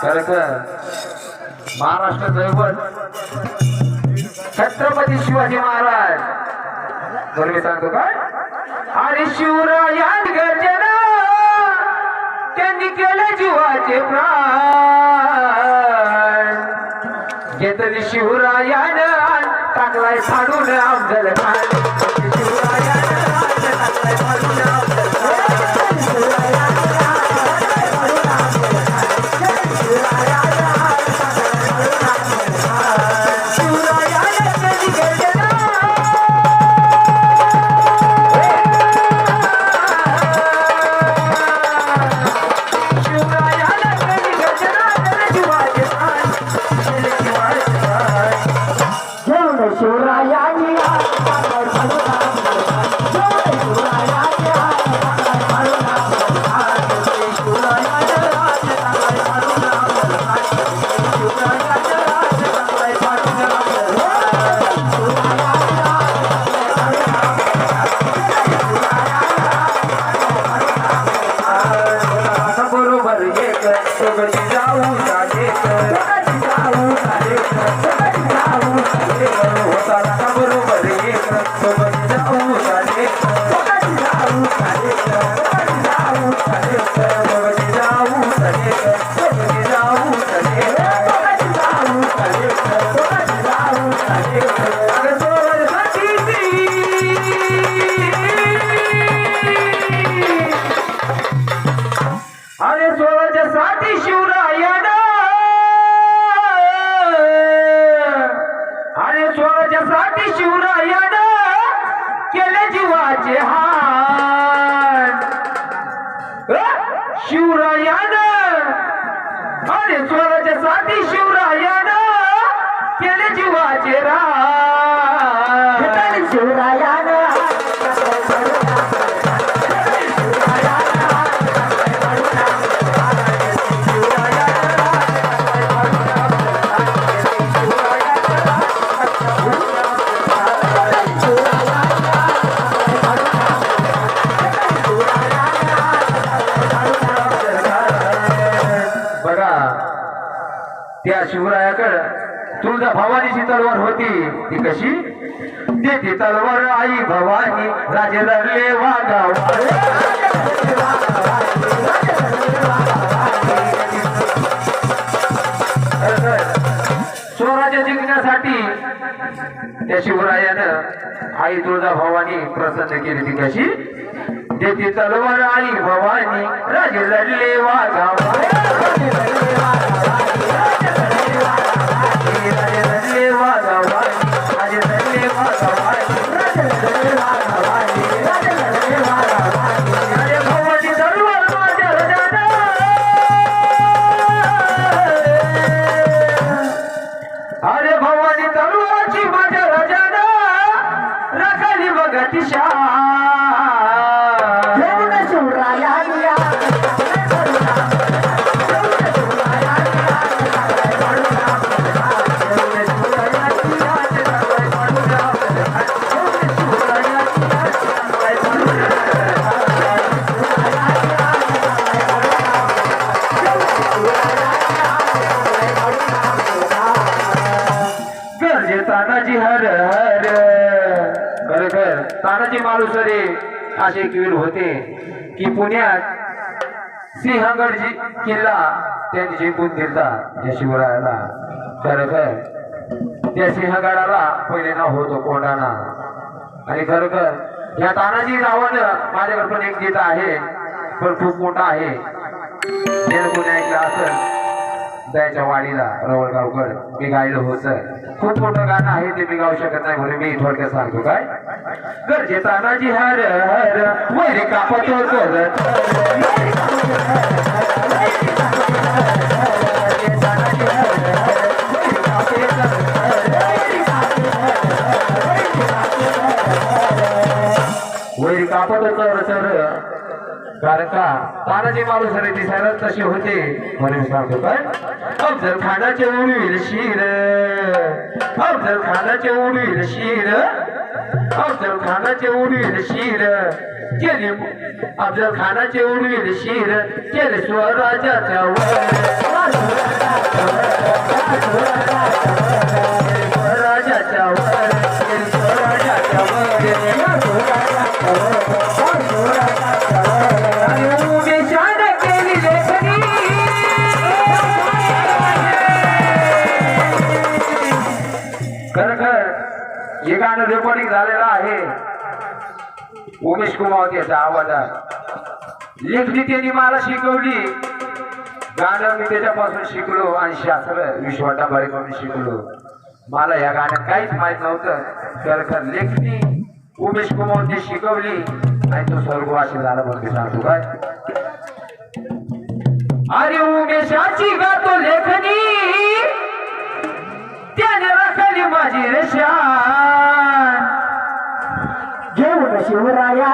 खरं महाराष्ट्र दैवत छत्रपती शिवाजी महाराज. बरोबर सांगतो काय आणि शिवराया गर्जना त्यांनी केले जीवाचे प्राण. घेतली शिवरायान टाकलाय फाडून अफजल खान. स्वराज्यासाठी सोळाच्या शिवरायानं केले जीवाचे हान शिवरायानं अरे स्वराज्यासाठी साठी त्या शिवरायाकडं तुळजा भवानीची तलवार होती. ती कशी? ती तलवार आई भवानी राजे धरले वागाव. स्वराज्य जिंकण्यासाठी त्या शिवरायानं आई तुळजा भवानी प्रसन्न केली. ती कशी? देते तलवार आई भवानी राजे लढले वाघा माणूस मालुसरे असे एक वीर होते की पुण्यात सिंहगड जी किल्ला त्यांनी जिंकून दिला या शिवरायाला खरोखर त्या सिंहगडाला पहिले नाव होतो कोंडाणा आणि खरं खरोखर या तानाजी नावानं माझ्याकडे पण एक गीत आहे पण खूप मोठा आहे. जर ऐकलं असं जायच्या वाडीला रवळगावकर. मी गायलं होतं. खूप मोठं गाणं आहे ते मी गाऊ शकत नाही म्हणून मी थोडक्यात सांगतो काय? गरजे तानाजी हर हर वैरी कापत कारण का तानाजी माणूस सर दिसायला तसे होते. म्हणून सांगतो काय अफजल खानाचे उडवील शिर. अफजल खानाचे उडवील शिर. अफजल खानाचे उडवील शिर. केले अफजल खानाचे उडवील शिर. केले स्वराजाच्या वर. स्वराजाच्या वर. केले स्वराजाच्या वर. खरखर हे गाणं रेकॉर्डिंग झालेलं आहे. उमेश कुमार याच्या आवाजात. लेखनी त्यांनी मला शिकवली. गाणं मी त्याच्यापासून शिकलो आणि शास्त्र विश्वाटाबाई म्हणून शिकलो. मला या गाण्यात काहीच माहीत नव्हतं. खरखर लेखनी उमेश कुमार शिकवली आणि तो स्वर्गवासी झाला म्हणून सांगतो काय? अरे उमेशाची गातो लेखन शिवराया.